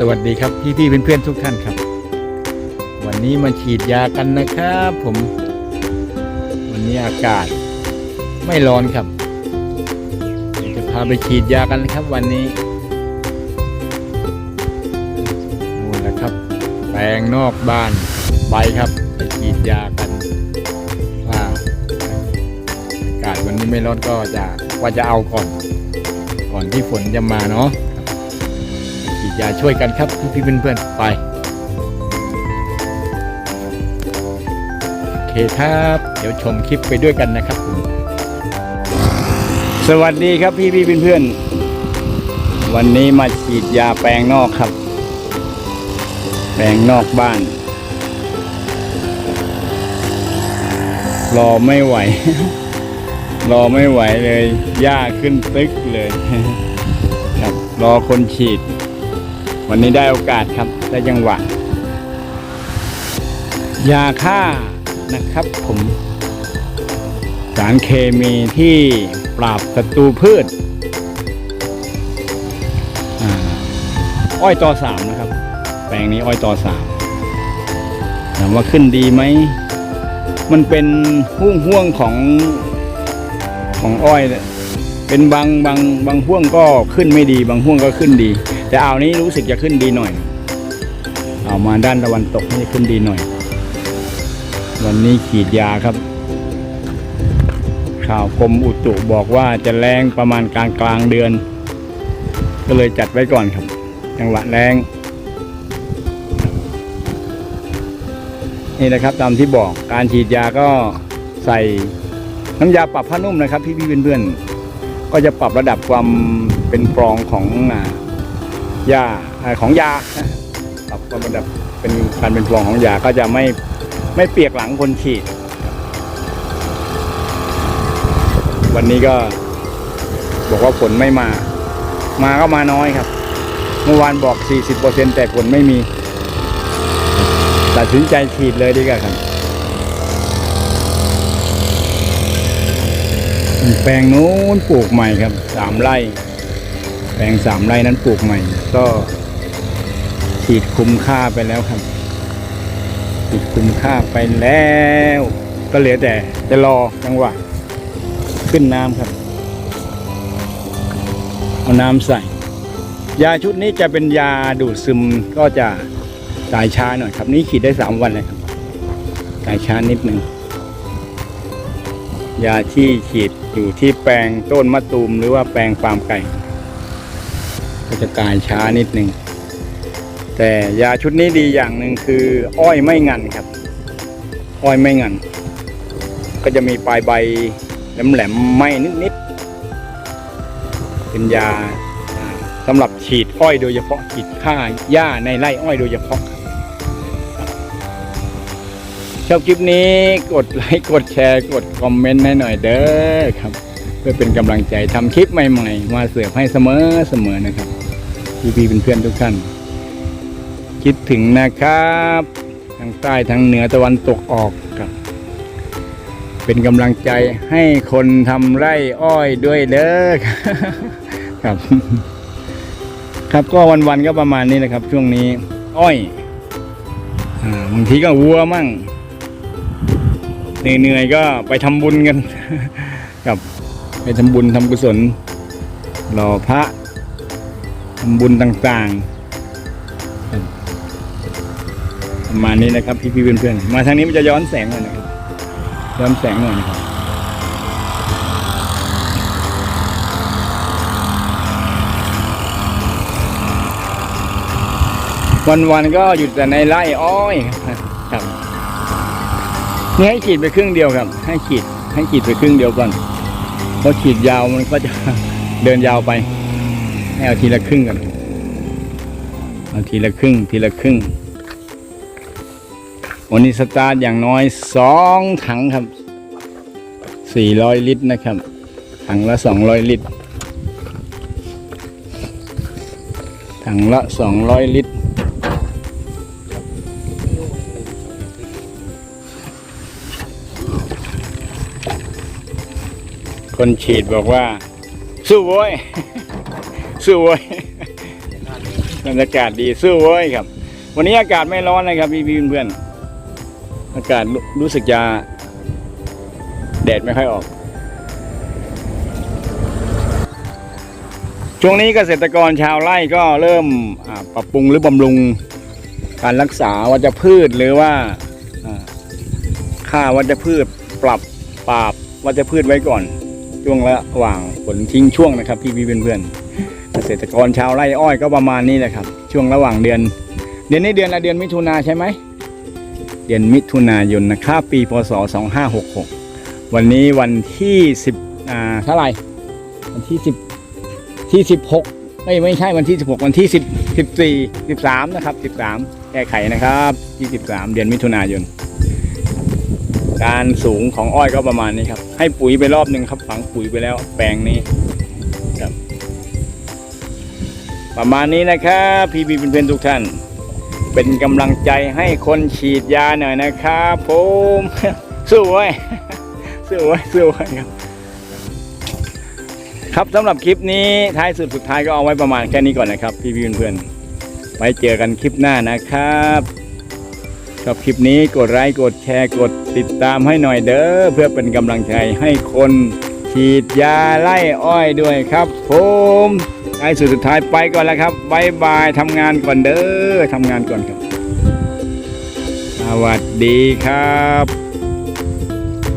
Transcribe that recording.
สวัสดีครับพี่พี่ๆเพื่อนๆทุกท่านครับ วันนี้มาฉีดยากันนะครับผม วันนี้อากาศไม่ร้อนครับ จะพาไปฉีดยากันนะครับ วันนี้นู่นนะครับ แปลงนอกบ้านไปครับไปฉีดยากันว่าอากาศวันนี้ไม่ร้อนก็จะว่าจะเอาก่อน ก่อนที่ฝนจะมาเนาะ ฉีดยาช่วยกันครับพี่ๆเพื่อนๆไปโอเคครับ เดี๋ยวชมคลิปไปด้วยกันนะครับผมสวัสดีครับพี่ๆเพื่อนๆวันนี้มาฉีดยาแปลงนอกครับ แปลงนอกบ้าน รอไม่ไหว รอไม่ไหวเลยหญ้าขึ้นตึกเลย ครับ รอคนฉีด วันนี้ได้โอกาสครับได้จังหวะยาฆ่านะครับผม สารเคมีที่ปราบศัตรูพืชอ้อยต่อสามนะครับ แปลงนี้อ้อยต่อสามถามว่าขึ้นดีไหม มันเป็นห่วงห่วงของของอ้อยเนี่ยเป็นบางบางบางห่วงก็ขึ้นไม่ดี บางห่วงก็ขึ้นดี แต่อ่าวนี้รู้สึกจะขึ้นดีหน่อยเอามาด้านตะวันตกนี่ขึ้นดีหน่อย วันนี้ขีดยาครับ ข่าวกรมอุตุบอกว่าจะแรงประมาณกลางกลางเดือน ก็เลยจัดไว้ก่อนครับ จังหวะแรงนี่นะครับตามที่บอกการฉีดยาก็ใส่น้ำยาปรับผ้านุ่มนะครับพี่พี่ๆเพื่อนๆก็จะปรับระดับความเป็นฟองของอ่า ยาของยาปรับความระดับเป็นการเป็นฟองของยาก็จะไม่ไม่เปียกหลังคนฉีด วันนี้ก็บอกว่าฝนไม่มา มาก็มาน้อยครับ เมื่อวานบอก 40%แต่ฝนไม่มี ตัดสินใจฉีดเลยดีกว่าครับ แปลงนู้นปลูกใหม่ครับสามไร่ แปลงสามไร่นั้นปลูกใหม่ ก็ฉีดคุ้มค่าไปแล้วครับฉีดคุ้มค่าไปแล้ว ก็เหลือแต่จะรอจังหวะขึ้นน้ำครับ เอาน้ำใส่ ยาชุดนี้จะเป็นยาดูดซึมก็จะสายช้าหน่อยครับ นี่ฉีดได้สามวันเลยครับสายช้านิดหนึ่งยาที่ฉีดอยู่ที่แปลงต้นมะตูมหรือว่าแปลงฟาร์มไก่ ก็จะตายช้านิดหนึ่งแต่ยาชุดนี้ดีอย่างหนึ่งคืออ้อยไม่งันครับ อ้อยไม่งัน ก็จะมีปลายใบแหลมๆไหมนิดๆเป็นยาสำหรับฉีดอ้อยโดยเฉพาะฉีดฆ่าหญ้าในไร่อ้อยโดยเฉพาะชอบคลิปนี้กดไลค์กดแชร์กดคอมเมนต์ให้หน่อยเด้อครับ เพื่อเป็นกำลังใจทำคลิปใหม่ ๆ มาเสิร์ฟให้เสมอเสมอนะครับ พี่พี่เป็นเพื่อนๆทุกท่าน คิดถึงนะครับทางใต้ทางเหนือตะวันตกออกครับเป็นกำลังใจให้คนทำไร่อ้อยด้วยเด้อครับ ครับก็วันๆก็ประมาณนี้นะครับ ช่วงนี้ อ้อยบางทีก็วัวมั่งเหนื่อยๆก็ไปทำบุญกันครับ ไปทำบุญทำกุศลรอพระ ทำบุญต่างๆ ประมาณนี้นะครับพี่ๆเพื่อนๆ มาทางนี้มันจะย้อนแสงหน่อยนะครับ ย้อนแสงหน่อยนะครับ วันๆก็อยู่แต่ในไร่อ้อยครับนี่ให้ฉีดไปครึ่งเดียวครับ ให้ฉีดให้ฉีดไปครึ่งเดียวก่อนเพราะฉีดยาวมันก็จะเดินยาวไป ให้เอาทีละครึ่งกันเอาทีละครึ่งทีละครึ่ง วันนี้สตาร์ทอย่างน้อยสองถังครับสี่ร้อยลิตรนะครับ ถังละสองร้อยลิตร ถังละสองร้อยลิตรคนฉีดบอกว่า สู้โว้ย สู้โว้ยบรรยากาศดีสู้เว้ยครับ วันนี้อากาศไม่ร้อนนะครับพี่พี่เพื่อนอากาศรู้สึกจะแดดไม่ค่อยออก ช่วงนี้เกษตรกรชาวไร่ก็เริ่มปรับปรุงหรือบำรุงการรักษาวัชพืชหรือว่าอ่าฆ่าวัชพืชปรับปราบวัชพืชไว้ก่อน ช่วงระหว่างฝนทิ้งช่วงนะครับพี่พี่เพื่อนๆ กษตรกรชาวไร่อ้อยก็ประมาณนี้แหละครับ ช่วงระหว่างเดือน เดือนนี้เดือนละเดือนมิถุนาใช่ไหมเดือนมิถุนายนนะครับปีพศ 2566 วันนี้วันที่ 10อ่าเท่าไหร่วันที่ 10 ที่ 16ไม่ไม่ใช่วันที่ 16 วันที่ 10 14 13 นะครับ 13 แก้ไขนะครับที่13 เดือนมิถุนายน การสูงของอ้อยก็ประมาณนี้ครับ ให้ปุ๋ยไปรอบหนึ่งครับฝังปุ๋ยไปแล้วแปลงนี้ ประมาณนี้นะครับพี่บีเป็นเพื่อนๆทุกท่าน เป็นกำลังใจให้คนฉีดยาหน่อยนะครับผมสู้ไว้สู้ไว้สู้ไว้ครับครับสำหรับคลิปนี้ท้ายสุดสุดท้ายก็เอาไว้ประมาณแค่นี้ก่อนนะครับ พี่พี่เพื่อนๆไว้เจอกันคลิปหน้านะครับชอบคลิปนี้กดไลค์กดแชร์กดติดตามให้หน่อยเด้อเพื่อเป็นกำลังใจให้คน ฉีดยาไล่อ้อยด้วยครับ ผมท้สุดสุดท้ายไปก่อนแล้วครับบายบายทำงานก่อนเด้อทำงานก่อนครับ สวัสดีครับ